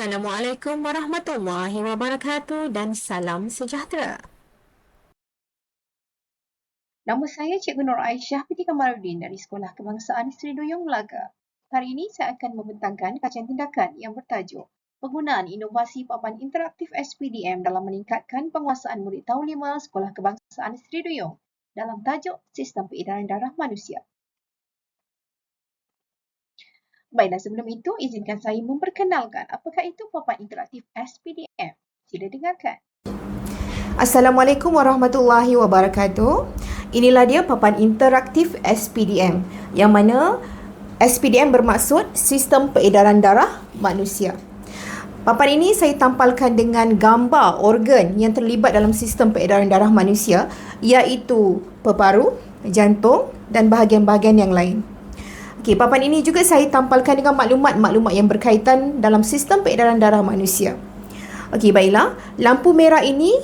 Assalamualaikum warahmatullahi wabarakatuh dan salam sejahtera. Nama saya Cikgu Nur Aisyah binti Kamaluddin dari Sekolah Kebangsaan Seri Duyung Melaka. Hari ini saya akan membentangkan kajian tindakan yang bertajuk Penggunaan Inovasi Papan Interaktif SPDM dalam meningkatkan penguasaan murid tahun 5 Sekolah Kebangsaan Seri Duyung dalam tajuk Sistem Peredaran Darah Manusia. Baiklah, sebelum itu izinkan saya memperkenalkan apakah itu papan interaktif SPDM. Sila dengarkan. Assalamualaikum warahmatullahi wabarakatuh. Inilah dia papan interaktif SPDM yang mana SPDM bermaksud Sistem Peredaran Darah Manusia. Papan ini saya tampalkan dengan gambar organ yang terlibat dalam sistem peredaran darah manusia iaitu peparu, jantung dan bahagian-bahagian yang lain. Okey, papan ini juga saya tampalkan dengan maklumat-maklumat yang berkaitan dalam sistem peredaran darah manusia. Okey, baiklah. Lampu merah ini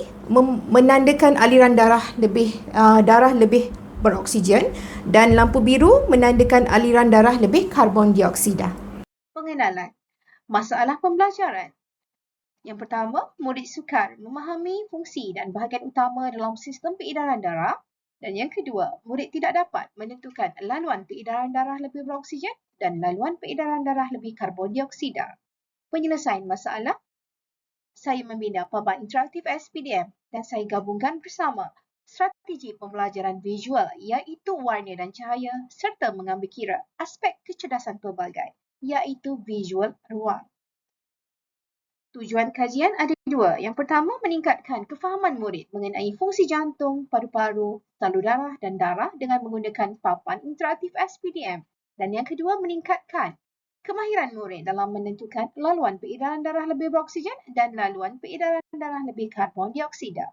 menandakan aliran darah lebih uh, darah lebih beroksigen dan lampu biru menandakan aliran darah lebih karbon dioksida. Pengenalan. Masalah pembelajaran. Yang pertama, murid sukar memahami fungsi dan bahagian utama dalam sistem peredaran darah dan yang kedua, murid tidak dapat menentukan laluan peredaran darah lebih beroksigen dan laluan peredaran darah lebih karbon dioksida. Penyelesaian masalah, saya membina papan interaktif SPDM dan saya gabungkan bersama strategi pembelajaran visual iaitu warna dan cahaya serta mengambil kira aspek kecerdasan pelbagai iaitu visual ruang. Tujuan kajian ada dua. Yang pertama, meningkatkan kefahaman murid mengenai fungsi jantung, paru-paru, salur darah dan darah dengan menggunakan papan interaktif SPDM. Dan yang kedua, meningkatkan kemahiran murid dalam menentukan laluan peredaran darah lebih beroksigen dan laluan peredaran darah lebih karbon dioksida.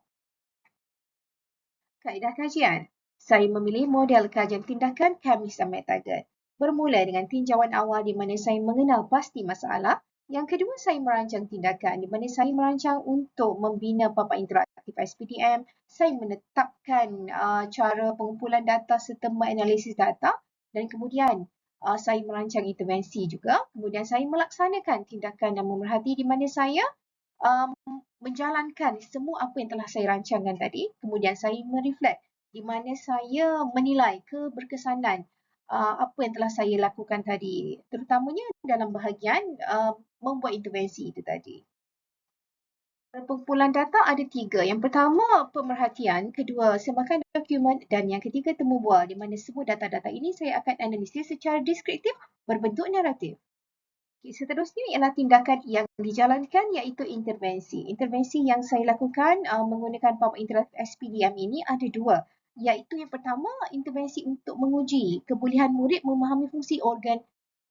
Kaedah kajian. Saya memilih model kajian tindakan Chemis and Method. Bermula dengan tinjauan awal di mana saya mengenal pasti masalah yang kedua, saya merancang tindakan di mana saya merancang untuk membina papan interaktif SPDM. Saya menetapkan uh, cara pengumpulan data serta menganalisis data dan kemudian uh, saya merancang intervensi juga. Kemudian saya melaksanakan tindakan dan memerhati di mana saya um, menjalankan semua apa yang telah saya rancangkan tadi. Kemudian saya mereflect di mana saya menilai keberkesanan uh, apa yang telah saya lakukan tadi. Terutamanya dalam bahagian uh, membuat intervensi itu tadi. Pengumpulan data ada tiga. Yang pertama, pemerhatian. Kedua, semakan dokumen. Dan yang ketiga, temu bual. Di mana semua data-data ini saya akan analisis secara deskriptif berbentuk naratif. Okay, seterusnya ialah tindakan yang dijalankan iaitu intervensi. Intervensi yang saya lakukan uh, menggunakan power interaktif SPDM ini ada dua. Iaitu yang pertama, intervensi untuk menguji kebolehan murid memahami fungsi organ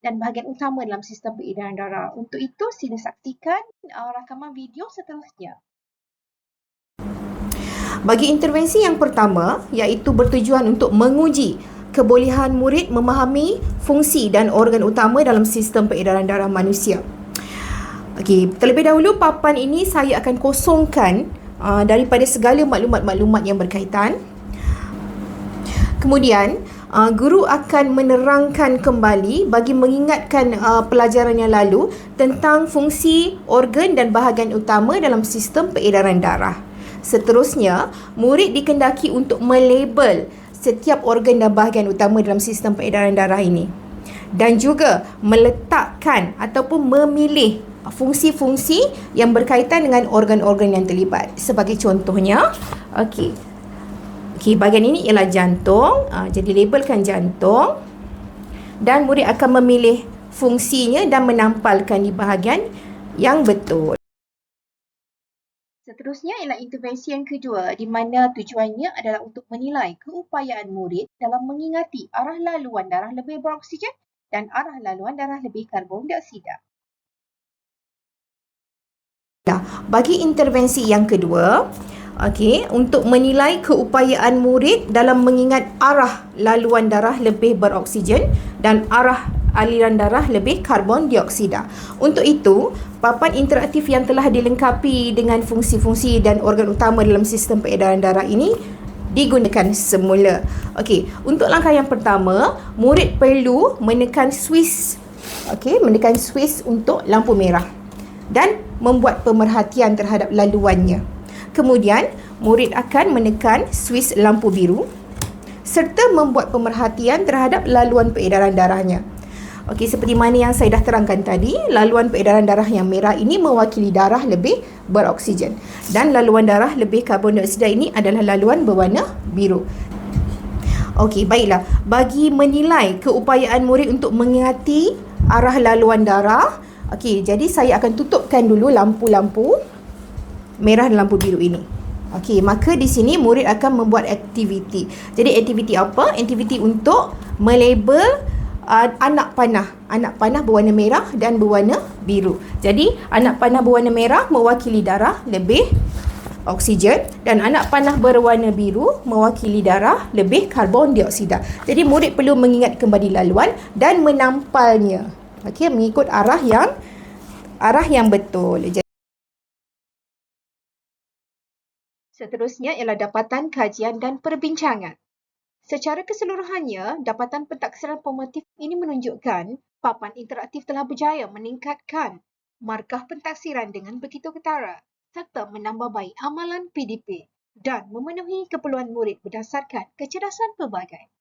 dan bahagian utama dalam sistem peredaran darah. Untuk itu, sila saksikan uh, rakaman video seterusnya. Bagi intervensi yang pertama, iaitu bertujuan untuk menguji kebolehan murid memahami fungsi dan organ utama dalam sistem peredaran darah manusia. Okey, terlebih dahulu papan ini saya akan kosongkan uh, daripada segala maklumat-maklumat yang berkaitan. Kemudian, uh, guru akan menerangkan kembali bagi mengingatkan uh, pelajaran yang lalu tentang fungsi organ dan bahagian utama dalam sistem peredaran darah. Seterusnya, murid dikendaki untuk melabel setiap organ dan bahagian utama dalam sistem peredaran darah ini dan juga meletakkan ataupun memilih fungsi-fungsi yang berkaitan dengan organ-organ yang terlibat. Sebagai contohnya, okey, Okey, bahagian ini ialah jantung. Uh, jadi labelkan jantung. Dan murid akan memilih fungsinya dan menampalkan di bahagian yang betul. Seterusnya ialah intervensi yang kedua di mana tujuannya adalah untuk menilai keupayaan murid dalam mengingati arah laluan darah lebih beroksigen dan arah laluan darah lebih karbon dioksida. Bagi intervensi yang kedua, Okey, untuk menilai keupayaan murid dalam mengingat arah laluan darah lebih beroksigen dan arah aliran darah lebih karbon dioksida. Untuk itu, papan interaktif yang telah dilengkapi dengan fungsi-fungsi dan organ utama dalam sistem peredaran darah ini digunakan semula. Okey, untuk langkah yang pertama, murid perlu menekan switch okey, menekan switch untuk lampu merah. dan membuat pemerhatian terhadap laluannya. Kemudian, murid akan menekan switch lampu biru serta membuat pemerhatian terhadap laluan peredaran darahnya. Okey, seperti mana yang saya dah terangkan tadi, laluan peredaran darah yang merah ini mewakili darah lebih beroksigen dan laluan darah lebih karbon dioksida ini adalah laluan berwarna biru. Okey, baiklah. Bagi menilai keupayaan murid untuk mengingati arah laluan darah, okey, jadi saya akan tutupkan dulu lampu-lampu merah dan lampu biru ini. Okey, maka di sini murid akan membuat aktiviti. Jadi aktiviti apa? Aktiviti untuk melabel uh, anak panah. Anak panah berwarna merah dan berwarna biru. Jadi anak panah berwarna merah mewakili darah lebih oksigen dan anak panah berwarna biru mewakili darah lebih karbon dioksida. Jadi murid perlu mengingat kembali laluan dan menampalnya. Okey, mengikut arah yang arah yang betul. Seterusnya ialah dapatan kajian dan perbincangan. Secara keseluruhannya, dapatan pentaksiran formatif ini menunjukkan papan interaktif telah berjaya meningkatkan markah pentaksiran dengan begitu ketara serta menambah baik amalan PDP dan memenuhi keperluan murid berdasarkan kecerdasan pelbagai.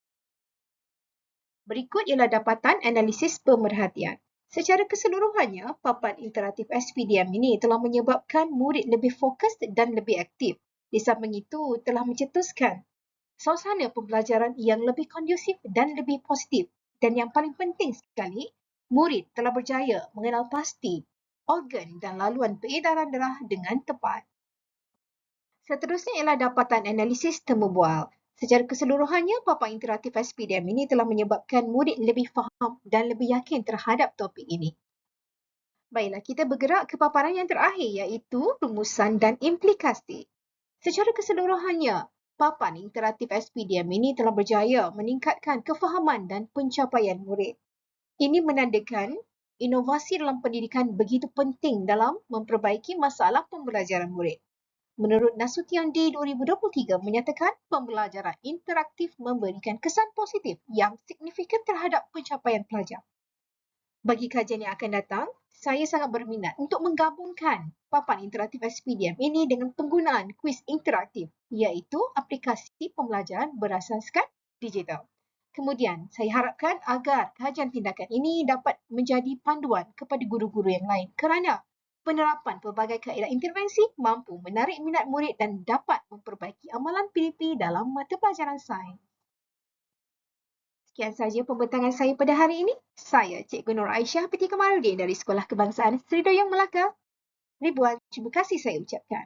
Berikut ialah dapatan analisis pemerhatian. Secara keseluruhannya, papan interaktif SPDM ini telah menyebabkan murid lebih fokus dan lebih aktif di samping itu, telah mencetuskan suasana pembelajaran yang lebih kondusif dan lebih positif. Dan yang paling penting sekali, murid telah berjaya mengenal pasti organ dan laluan peredaran darah dengan tepat. Seterusnya ialah dapatan analisis temu bual. Secara keseluruhannya, papan interaktif SPDM ini telah menyebabkan murid lebih faham dan lebih yakin terhadap topik ini. Baiklah, kita bergerak ke paparan yang terakhir iaitu rumusan dan implikasi. Secara keseluruhannya, papan interaktif SPDM ini telah berjaya meningkatkan kefahaman dan pencapaian murid. Ini menandakan inovasi dalam pendidikan begitu penting dalam memperbaiki masalah pembelajaran murid. Menurut Nasution D 2023 menyatakan pembelajaran interaktif memberikan kesan positif yang signifikan terhadap pencapaian pelajar. Bagi kajian yang akan datang, saya sangat berminat untuk menggabungkan papan interaktif SPDM ini dengan penggunaan kuis interaktif iaitu aplikasi pembelajaran berasaskan digital. Kemudian, saya harapkan agar kajian tindakan ini dapat menjadi panduan kepada guru-guru yang lain kerana penerapan pelbagai kaedah intervensi mampu menarik minat murid dan dapat memperbaiki amalan PDP dalam mata pelajaran sains. Sekian sahaja pembentangan saya pada hari ini. Saya Cikgu Nur Aisyah Peti Kamarudin dari Sekolah Kebangsaan Seri Doyong Melaka. Ribuan terima kasih saya ucapkan.